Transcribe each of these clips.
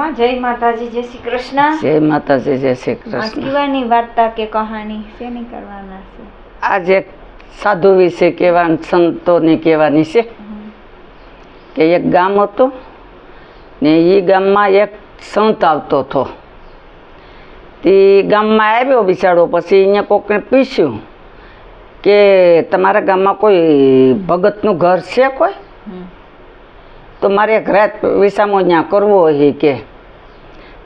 માં? જય માતાજી જય શ્રી કૃષ્ણ. જય માતાજી જય શ્રી કૃષ્ણ. કહેવાની વાર્તા કે કહાની શેની કરવાના છે? આજે સાધુ વિશે કહેવાની સંતોની કહેવાની છે કે એક ગામ હતું ને એ ગામમાં એક સંત આવતો હતો. તે ગામમાં આવ્યો બિચારો પછી અહીંયા કોકને પીસ્યું કે તમારા ગામમાં કોઈ ભગતનું ઘર છે કોઈ? તો મારે એક રાત વિસામો ત્યાં કરવો હોય કે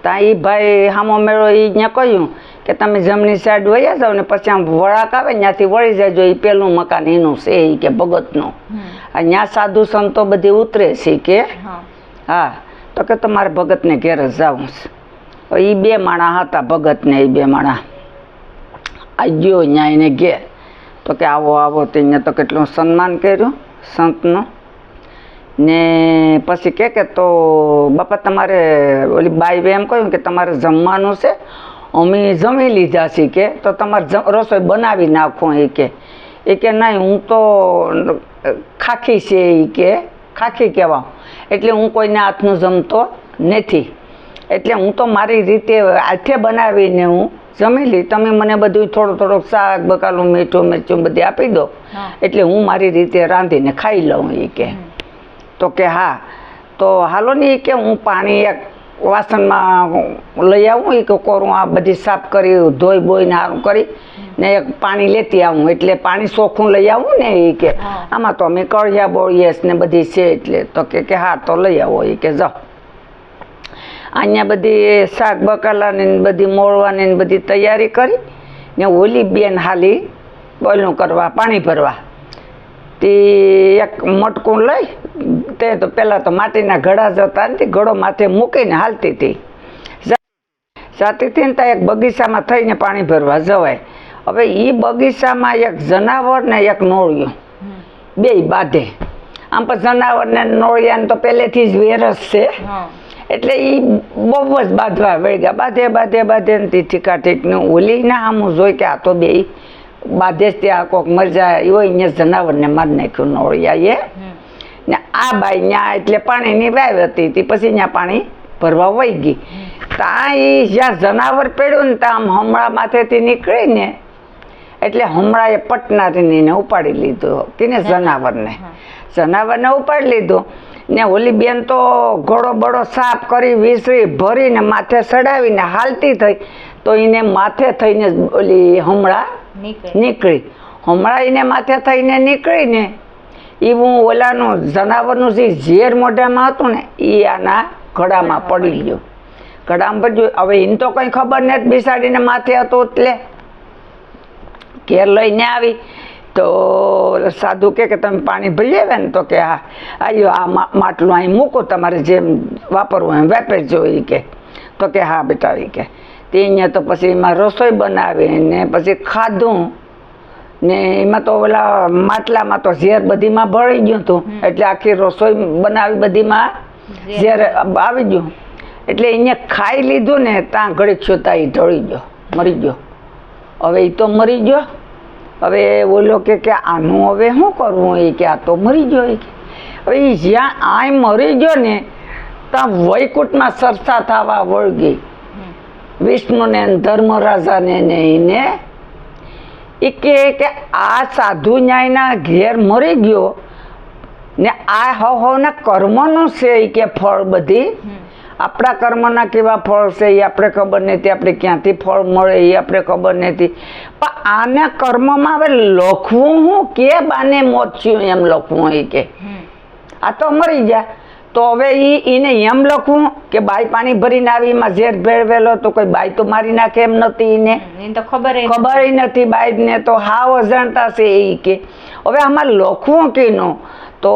ત્યાં એ ભાઈ સામો મેળો એ ત્યાં કહ્યું કે તમે જમણી સાઈડ વયા જાઓ ને પછી આમ વળાક આવે ત્યાંથી વળી જાજો એ પેલું મકાન એનું છે એ કે ભગતનું. આ ત્યાં સાધુ સંતો બધી ઉતરે છે કે? હા. હા તો કે તમારે ભગતને ઘેર જ જવું છે. એ બે માણા હતા ભગતને એ બે માણા. આ ગયો ત્યાં એને ઘેર. તો કે આવો આવો તે અહીંયા તો કેટલું સન્માન કર્યું સંતનું. ને પછી કે કે તો બાપા તમારે ઓલી બાઈ એમ કહ્યું કે તમારે જમવાનું છે અમે જમી લીધા છીએ કે તો તમારે રસોઈ બનાવી નાખો એ કે. એ કે નહીં હું તો ખાખી છે એ કે ખાખી કહેવા એટલે હું કોઈને હાથનું જમતો નથી. એટલે હું તો મારી રીતે હાથે બનાવીને હું જમી લઈ તમે મને બધું થોડું થોડુંક શાક બકાલું મીઠું મરચું બધી આપી દો. એટલે હું મારી રીતે રાંધીને ખાઈ લઉં એ કે. તો કે હા. તો હાલો ને એ કે હું પાણી એક વાસણમાં લઈ આવું એ કે કોરું આ બધી સાફ કરી ધોઈ બોઈને સારું કરી ને એક પાણી લેતી આવું. એટલે પાણી ચોખ્ખું લઈ આવું ને એ કે. આમાં તો અમે કળિયા બોળીએસ ને બધી છે એટલે તો કે કે હા તો લઈ આવો એ કે જાઓ. અહીંયા બધી શાક બકાલાની ને બધી મોળવાની ને બધી તૈયારી કરી ને ઓલી બેન હાલી બોલનું કરવા પાણી ભરવા. તે એક મટકું લઈ તે તો પહેલાં તો માટીના ઘડા જતા ને ઘડો માથે મૂકીને હાલતી હતી. જાતી હતી ને ત્યાં એક બગીચામાં થઈને પાણી ભરવા જવાય. હવે એ બગીચામાં એક જનાવર ને એક નોળિયું. બે બાંધે. આમ પણ જનાવર ને નોળિયાને તો પહેલેથી જ વેરસ છે. એટલે એ બહુ જ બાંધવા વળગ્યા. બાંધે બાંધે બાંધે ને તીથી કાઠીકનું ઓલી ના આમ જોઈ કે આ તો બે બાંધે આ કોક મરી જાય એવો અહીંયા જનાવરને મારી નાખ્યું નોળિયા એ? ને આ બાઈ ત્યાં એટલે પાણીની વાવ હતી તે પછી ત્યાં પાણી ભરવા વહી ગઈ. ત્યાં એ જ્યાં જનાવર પડ્યું ને ત્યાં આમ હમણાં માથેથી નીકળીને એટલે હમણાં એ પટનારીને ઉપાડી લીધો તેને જનાવરને. જનાવરને ઉપાડી લીધો. ને ઓલી બેન તો ઘોડો બડો સાફ કરી વિસરી ભરીને માથે ચડાવીને હાલતી થઈ. તો એને માથે થઈને ઓલી હમણાં નીકળી. હમણાં એને માથે થઈને નીકળીને એ હું ઓલાનું જનાવરનું જે ઝેર મોઢામાં હતું ને એ આના ઘડામાં પડી ગયો. ઘડામાં પડ્યું હવે એને તો કંઈ ખબર નથી બિસાડીને માથે હતું એટલે ઘેર લઈને આવી. તો સાધુ કે કે તમે પાણી ભરી આવ્યા ને તો કે હા. આવ્યો આ માટલું અહીં મૂકો તમારે જેમ વાપરવું એમ વેપે એ કે. તો કે હા બેટા એ કે. તે અહીંયા તો પછી એમાં રસોઈ બનાવી ને પછી ખાધું ને એમાં તો ઓલા માટલામાં તો ઝેર બધીમાં ભળી ગયું હતું. એટલે આખી રસોઈ બનાવી બધીમાં ઝેર. આવી ગયું. એટલે અહીંયા ખાઈ લીધું ને ત્યાં ઘડી છોતા એ ઢળી ગયો મરી ગયો. હવે એ તો મરી ગયો. હવે ઓલો કે કે આનું હવે શું કરવું એ કે આ તો મરી ગયો એ કે. હવે એ જ્યાં આય મરી ગયો ને ત્યાં વૈકુંઠમાં સરસા થવા વળગી. વિષ્ણુને ને નહીં ને એને એ કહે કે આ સાધુ ન્યાયના ઘેર મરી ગયો ને આ હવના કર્મનું છે એ કે ફળ બધી. આપણા કર્મના કેવા ફળ છે એ આપણે ખબર નથી આપણે ક્યાંથી ફળ મળે એ આપણે ખબર નથી. પણ આને કર્મમાં હવે લખવું હું? કે બાને મોચ્યું એમ લખવું એ કે? આ તો મરી ગયા. તો હવે એ એને એમ લખવું કે બાઈ પાણી ભરીને આવી એમાં ઝેર ભેળવેલો તો કોઈ બાઈ તો મારી નાખે એમ નથી એને તો ખબર ખબર નથી. બાઈને તો હાવ અજાણતા છે એ કે. હવે આમાં લખવું કીનું તો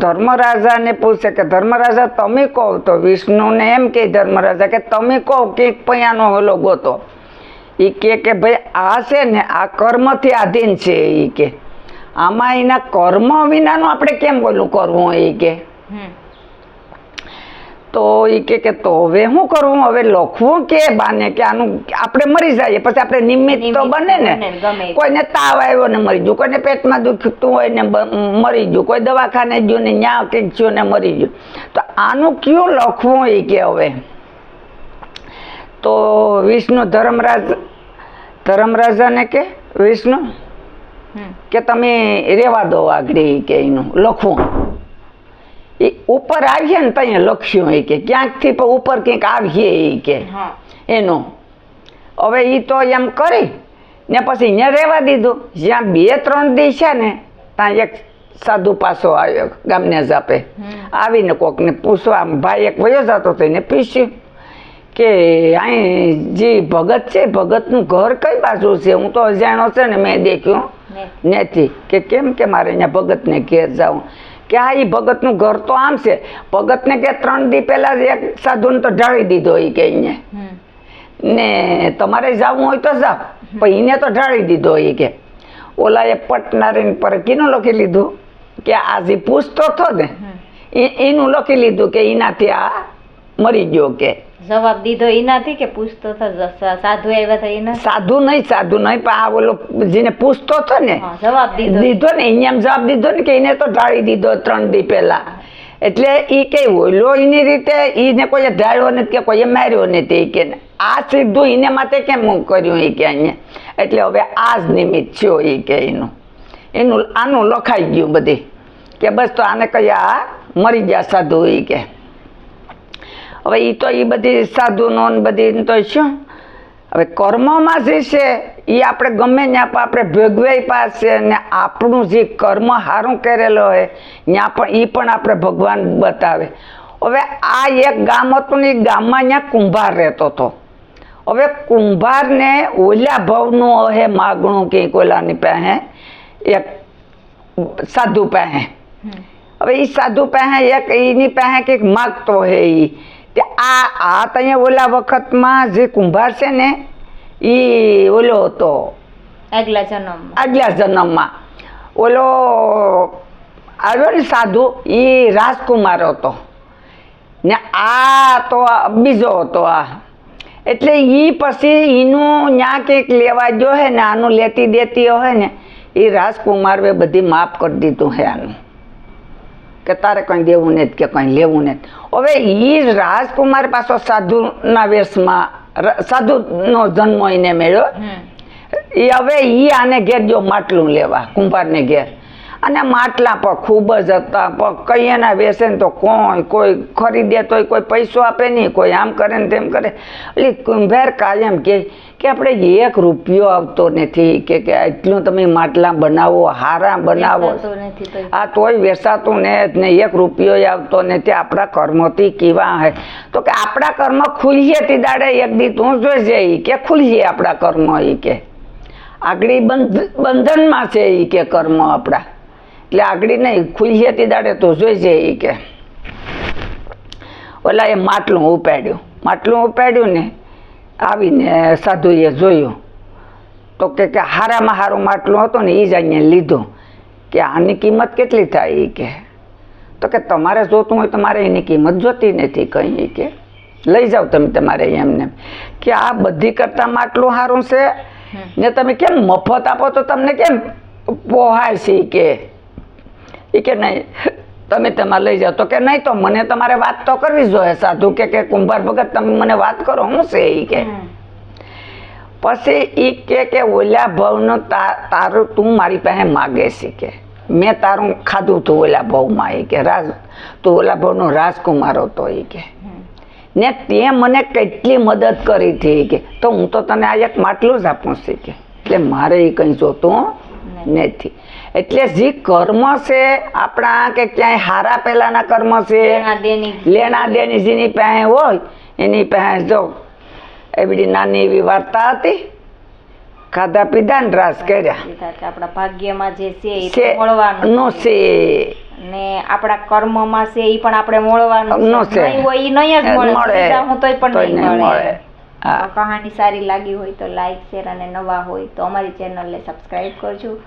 ધર્મરાજાને પૂછે કે ધર્મરાજા તમે કહો. તો વિષ્ણુને એમ કે ધર્મરાજા કે તમે કહો કે પૈયાનો હલો ગોતો. એ કે કે ભાઈ આ છે ને આ કર્મથી આધીન છે. એ કે આમાં એના કર્મ વિનાનું આપણે કેમ બોલું કરવું એ કે? હમ. તો એ કે કે તો હવે શું કરવું હવે લખવું કે બાને કે આનું આપણે મરી જઈએ. પછી આપણે નિમિત્ત તો બને ને. કોઈને તાવ આવ્યો ને મરી ગયું. કોઈને પેટમાં દુખતું હોય ને મરી ગયું. કોઈ દવાખાને ગયું ને ન્યા કંઈક થયું ને મરી ગયું. તો આનું કયું લખવું એ કે હવે? તો વિષ્ણુ ધર્મરાજ ધર્મરાજાને કે વિષ્ણુ? કે તમે રેવા દો આગળ કે એનું લખવું. ઉપર આવીએ ને ત્યાં લખ્યું એ કે ક્યાંકથી પણ ઉપર ક્યાંક આવીએ એ કે. એનો. હવે એ તો એમ કરી. ને પછી અહીંયા રહેવા દીધું. જ્યાં બે ત્રણ દી છે ને ત્યાં એક સાધુ પાસો આવ્યો ગામને જાપે આવીને કોકને પૂછવા ભાઈ એક વયો જતો હતો એને પીસ્યું કે અહીં જે ભગત છે ભગતનું ઘર કઈ બાજુ છે? હું તો અજાણો છે ને મેં દેખ્યું. નથી. કે કેમ કે મારે અહીંયા ભગતને ઘેર જાઉં કે હા એ ભગતનું ઘર તો આમ છે. ભગતને કે ત્રણ દી પહેલા એક સાધુને તો ઢાળી દીધો એ કે અહીંયા ને તમારે જવું હોય તો જાઓ પણ એને તો ઢાળી દીધો એ કે. ઓલાએ પટનારીને પર કીનું લખી લીધું? કે આજે પૂછતો હતો ને એ- એનું લખી લીધું કે એનાથી આ મરી ગયો કે. જવાબ દીધો એ નથી કે પૂછતો સાધુ આવ્યા હતા એના? સાધુ નહીં સાધુ નહીં પણ આ ઓલો જેને પૂછતો હતો ને જવાબ દીધો. દીધો ને અહીંયા જવાબ દીધો ને કે એને તો ઢાળી દીધો ત્રણ દી પહેલા. એટલે એ કઈ ઓલો એની રીતે એને કોઈએ ઢાળ્યો નથી કે કોઈએ માર્યો નથી કે આ સીધું એને માટે કેમ હું કર્યું એ કે અહીંયા? એટલે હવે આ જ નિમિત્ત થયો એ કે એનું. એનું આનું લખાઈ ગયું બધી. કે બસ તો આને કયા મરી ગયા સાધુ એ કે. હવે એ તો એ બધી સાધુનો ને બધી તો શું? હવે કર્મમાં જે છે એ આપણે ગમે ત્યાં પણ આપણે ભોગવાઈ પાસે ને આપણું જે કર્મ સારું કરેલો હોય ત્યાં પણ એ પણ આપણે ભગવાન બતાવે. હવે આ એક ગામ હતું ને એ ગામમાં ત્યાં કુંભાર રહેતો હતો. હવે કુંભારને ઓલા ભાવનું હે માગણું કે ઓલાની પાસે એક સાધુ પાસે. હવે એ સાધુ પાસે એક એની પાસે કંઈક માગતો હે એ તે આ આ ત્યાં ઓલા વખતમાં જે કુંભાર છે ને એ ઓલો હતો. આગલા જન્મમાં. આગલા જન્મમાં. ઓલો આવ્યો ને સાધુ એ રાજકુમાર હતો. ને આ તો બીજો હતો આ. એટલે એ પછી એનું ન્યા કંઈક લેવા ગયો હે ને આનું લેતી દેતી હોય ને એ રાજકુમારે બધી માફ કરી દીધું હે આનું. કે તારે કંઈ દેવું નહીં કે કંઈ લેવું નહીં હવે એ રાજકુમાર પાછો સાધુના વેશમાં સાધુનો જન્મ એને મળ્યો. એ હવે ઈ આને ઘેર જો માટલું લેવા કુંભારને ઘેર. અને માટલા પર ખૂબ જ હતા. પણ કઈ એના વેસે ને તો કોઈ કોઈ ખરીદે તોય કોઈ પૈસો આપે નહીં. કોઈ આમ કરે ને તેમ કરે. એટલે કુંભાર કાયમ કે કે આપણે એક રૂપિયો આવતો નથી. કે કે એટલું તમે માટલા બનાવો હારા બનાવો. નથી આ તોય વેસાતું ને જ ને એક રૂપિયો આવતો ને તે આપણા કર્મથી કેવા હે. તો કે આપણા કર્મ ખુલીએ તે દાડે એક દી તું જોઈશે એ કે ખુલીએ આપણા કર્મ એ કે. આગળ બંધ બંધનમાં છે એ કે કર્મ આપણા. એટલે આગળ નહીં ખુલીએ હતી દાડે તો જોઈજે એ કે. ઓલા એ માટલું ઉપાડ્યું. માટલું ઉપાડ્યું ને આવીને સાધુએ જોયું. તો કે કે હારામાં હારું માટલું હતું ને એ જ અહીંયા લીધું. કે આની કિંમત કેટલી થાય એ કે. તો કે તમારે જોતું હોય તમારે એની કિંમત જોતી નથી કંઈ એ કે. લઈ જાઓ તમે તમારે એમને. કે આ બધી કરતાં માટલું સારું છે? ને તમે કેમ મફત આપો તો તમને કેમ પોહાય છે કે? એ કે નહીં તમે તેમાં લઈ જાઓ. તો કે નહીં તો મને તમારે વાત તો કરવી જોઈએ સાધુ કે કે કુંભાર ભગત તમે મને વાત કરો હું છે એ કે. પછી એ કે કે ઓલા ભાવનો તા તારું તું મારી પાસે માગે છે કે. મેં તારું ખાધું હતું ઓલા ભાવમાં એ કે. રાજ તું ઓલા ભાવનો રાજકુમાર હતો એ કે. ને તે મને કેટલી મદદ કરી હતી કે. તો હું તો તને આ એક માટલું જ આપું છું કે. એટલે મારે એ કંઈ જોતું નથી. એટલે જે કર્મ છે આપણા કે ક્યાંય હારા પહેલાના કર્મ છે લેણા દેણી જેની પાસે હોય એની પાસે જો એવડી નાની એવી વાર્તા હતી ખાધા પીધા ને રાસ કર્યા. આપણા ભાગ્યમાં જે છે એ છે તો મળવાનું છે. ને આપણા કર્મમાં છે એ પણ આપણે મળવાનું છે. હોય એ નહીં જ મળે. હું તોય પણ નહીં મળે. કહાની સારી લાગી હોય તો લાઈક શેર અને નવા હોય તો અમારી ચેનલને સબસ્ક્રાઇબ કરજો.